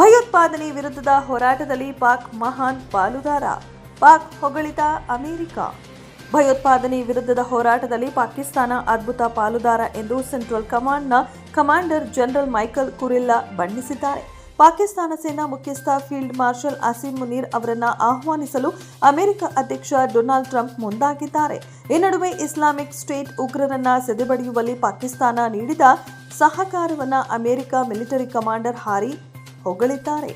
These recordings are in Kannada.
ಭಯೋತ್ಪಾದನೆ ವಿರುದ್ಧದ ಹೋರಾಟದಲ್ಲಿ ಪಾಕ್ ಮಹಾನ್ ಪಾಲುದಾರ. ಪಾಕ್ ಹೊಗಳಿತ ಅಮೆರಿಕ. ಭಯೋತ್ಪಾದನೆ ವಿರುದ್ಧದ ಹೋರಾಟದಲ್ಲಿ ಪಾಕಿಸ್ತಾನ ಅದ್ಭುತ ಪಾಲುದಾರ ಎಂದು ಸೆಂಟ್ರಲ್ ಕಮಾಂಡ್ನ ಕಮಾಂಡರ್ ಜನರಲ್ ಮೈಕಲ್ ಕುರಿಲ್ಲಾ ಬಣ್ಣಿಸಿದ್ದಾರೆ. ಪಾಕಿಸ್ತಾನ ಸೇನಾ ಮುಖ್ಯಸ್ಥ ಫೀಲ್ಡ್ ಮಾರ್ಷಲ್ ಅಸೀಂ ಮುನೀರ್ ಅವರನ್ನು ಆಹ್ವಾನಿಸಲು ಅಮೆರಿಕ ಅಧ್ಯಕ್ಷ ಡೊನಾಲ್ಡ್ ಟ್ರಂಪ್ ಮುಂದಾಗಿದ್ದಾರೆ. ಈ ನಡುವೆ ಇಸ್ಲಾಮಿಕ್ ಸ್ಟೇಟ್ ಉಗ್ರರನ್ನ ಸೆದೆಬಡಿಯುವಲ್ಲಿ ಪಾಕಿಸ್ತಾನ ನೀಡಿದ ಸಹಕಾರವನ್ನು ಅಮೆರಿಕ ಮಿಲಿಟರಿ ಕಮಾಂಡರ್ ಹಾರಿ ಹೊಗಳಿದ್ದಾರೆ.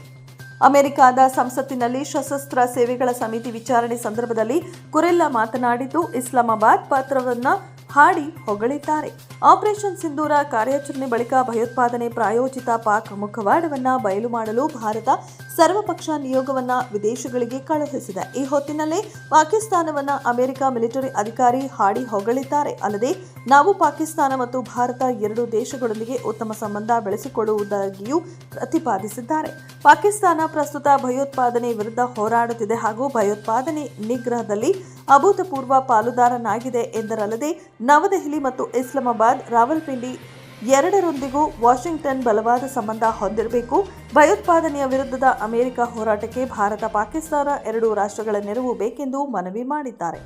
ಅಮೆರಿಕದ ಸಂಸತ್ತಿನಲ್ಲಿ ಸಶಸ್ತ್ರ ಸೇವೆಗಳ ಸಮಿತಿ ವಿಚಾರಣೆ ಸಂದರ್ಭದಲ್ಲಿ ಕುರೆಲ್ಲಾ ಮಾತನಾಡಿದ್ದು, ಇಸ್ಲಾಮಾಬಾದ್ ಪಾತ್ರವನ್ನು ಹಾಡಿ ಹೊಗಳಿದ್ದಾರೆ. ಆಪರೇಷನ್ ಸಿಂಧೂರ ಕಾರ್ಯಾಚರಣೆ ಬಳಿಕ ಭಯೋತ್ಪಾದನೆ ಪ್ರಾಯೋಜಿತ ಪಾಕ್ ಮುಖವಾಡವನ್ನ ಬಯಲು ಮಾಡಲು ಭಾರತ ಸರ್ವಪಕ್ಷ ನಿಯೋಗವನ್ನ ವಿದೇಶಗಳಿಗೆ ಕಳುಹಿಸಿದೆ. ಈ ಹೊತ್ತಿನಲ್ಲೇ ಪಾಕಿಸ್ತಾನವನ್ನ ಅಮೆರಿಕ ಮಿಲಿಟರಿ ಅಧಿಕಾರಿ ಹಾಡಿ ಹೊಗಳಿದ್ದಾರೆ. ಅಲ್ಲದೆ, ನಾವು ಪಾಕಿಸ್ತಾನ ಮತ್ತು ಭಾರತ ಎರಡು ದೇಶಗಳೊಂದಿಗೆ ಉತ್ತಮ ಸಂಬಂಧ ಬೆಳೆಸಿಕೊಳ್ಳುವುದಾಗಿಯೂ ಪ್ರತಿಪಾದಿಸಿದ್ದಾರೆ. ಪಾಕಿಸ್ತಾನ ಪ್ರಸ್ತುತ ಭಯೋತ್ಪಾದನೆ ವಿರುದ್ಧ ಹೋರಾಡುತ್ತಿದೆ ಹಾಗೂ ಭಯೋತ್ಪಾದನೆ ನಿಗ್ರಹದಲ್ಲಿ ಅಭೂತಪೂರ್ವ ಪಾಲುದಾರನಾಗಿದೆ ಎಂದರಲ್ಲದೆ, ನವದೆಹಲಿ ಮತ್ತು ಇಸ್ಲಾಮಾಬಾದ್ ರಾವಲ್ಪಿಂಡಿ ಎರಡರೊಂದಿಗೂ ವಾಷಿಂಗ್ಟನ್ ಬಲವಾದ ಸಂಬಂಧ ಹೊಂದಿರಬೇಕು. ಭಯೋತ್ಪಾದನೆಯ ವಿರುದ್ಧದ ಅಮೆರಿಕ ಹೋರಾಟಕ್ಕೆ ಭಾರತ, ಪಾಕಿಸ್ತಾನ ಎರಡೂ ರಾಷ್ಟ್ರಗಳ ನೆರವು ಬೇಕೆಂದು ಮನವಿ ಮಾಡಿದ್ದಾರೆ.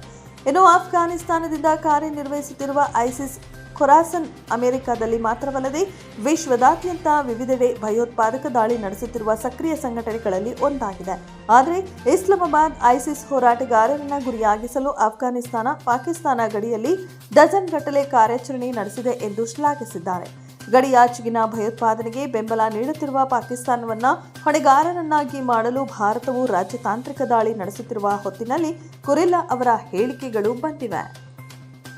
ಇನ್ನು ಆಫ್ಘಾನಿಸ್ತಾನದಿಂದ ಕಾರ್ಯನಿರ್ವಹಿಸುತ್ತಿರುವ ಐಸಿಸ್ ಖೊರಾಸನ್ ಅಮೆರಿಕದಲ್ಲಿ ಮಾತ್ರವಲ್ಲದೆ ವಿಶ್ವದಾದ್ಯಂತ ವಿವಿಧೆಡೆ ಭಯೋತ್ಪಾದಕ ದಾಳಿ ನಡೆಸುತ್ತಿರುವ ಸಕ್ರಿಯ ಸಂಘಟನೆಗಳಲ್ಲಿ ಒಂದಾಗಿದೆ. ಆದರೆ ಇಸ್ಲಾಮಾಬಾದ್ ಐಸಿಸ್ ಹೋರಾಟಗಾರರನ್ನ ಗುರಿಯಾಗಿಸಲು ಆಫ್ಘಾನಿಸ್ತಾನ, ಪಾಕಿಸ್ತಾನ ಗಡಿಯಲ್ಲಿ ಡಜನ್ ಗಟ್ಟಲೆ ಕಾರ್ಯಾಚರಣೆ ನಡೆಸಿದೆ ಎಂದು ಶ್ಲಾಘಿಸಿದ್ದಾರೆ. ಗಡಿಯಾಚೆಗಿನ ಭಯೋತ್ಪಾದನೆಗೆ ಬೆಂಬಲ ನೀಡುತ್ತಿರುವ ಪಾಕಿಸ್ತಾನವನ್ನ ಹೊಣೆಗಾರರನ್ನಾಗಿ ಮಾಡಲು ಭಾರತವು ರಾಜತಾಂತ್ರಿಕ ದಾಳಿ ನಡೆಸುತ್ತಿರುವ ಹೊತ್ತಿನಲ್ಲಿ ಕುರಿಲ್ಲಾ ಅವರ ಹೇಳಿಕೆಗಳು ಬಂದಿವೆ.